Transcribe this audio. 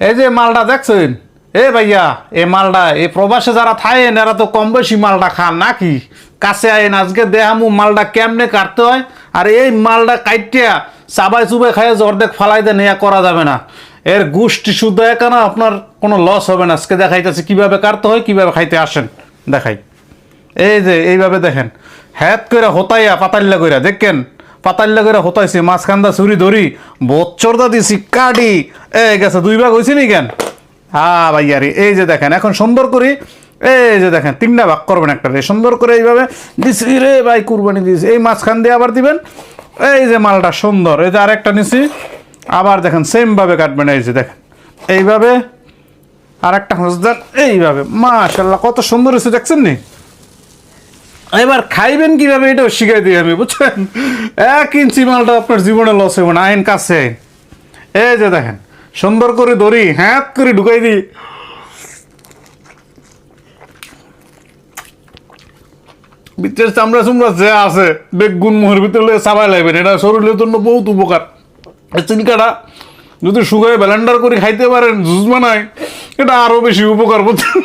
এই যে মালটা দেখছেন? এ ভাইয়া এই মালটা এই প্রবাসে যারা থাকেন, এরা তো কম বেশি মালটা খান নাকি? কাছে আইন আজকে দেহামু মালটা কেমনে কাটতে হয়? আর এই মালটা কাইটিয়া চাবাই চুবাই খাইয়ে অর্ধেক ফালাই দেন ইয়া করা যাবে না। এর গুষ্টি শুদ্ধ একানা আপনার কোনো লস হবে না। আজকে দেখাইতেছে কীভাবে কাটতে হয়, কীভাবে খাইতে আসেন। দেখাই। এই যে, এইভাবে দেখেন। হ্যাত করে হোতাইয়া পাতাল্লা কইরা, দেখেন। পাতাল্লা করে হতাইছি, মাঝখানদা চুরি ধরি, বচ্চরদা দিছি কাটি এ, গেছে, দুই ভাগ হয়েছে নি কেন? হ্যাঁ ভাইয়া রে, এই যে দেখেন, এখন সুন্দর করে, এই যে দেখেন, তিনটা ভাগ করবেন একটা রে, সুন্দর করে এইভাবে দিছি রে, ভাই, কুরবানি দিয়েছি এই মাঝখান দিয়ে আবার দিবেন, এই যে মালটা সুন্দর, এই যে আরেকটা নিছি, আবার দেখেন সেম ভাবে কাটবেন, এই যে দেখেন। এইভাবে আর একটা হসদার এইভাবে মাশাল্লাহ কত সুন্দর হয়েছে দেখছেন নি? এবার খাইবেন কীভাবে এটাও শিখাই দিই আমি, বুঝছেন? এক ইঞ্চি মালটা আপনার জীবনে লস হবে না, আইন কাছে। এই যে দেখেন, সুন্দর করে ধরি হ্যাঁ করে ঢুকাই দিই। ভিতরে চামড়া চুমড়া যে আছে, বেগুন মোহের ভিতরে চাবাই লাগবেন, এটা শরীরের জন্য বহুত উপকার। চিনকাটা যদি শুকায় ব্যালেন্ডার করে খাইতে পারেন, জুস বানায়, এটা আরও বেশি উপকার, বুঝছেন?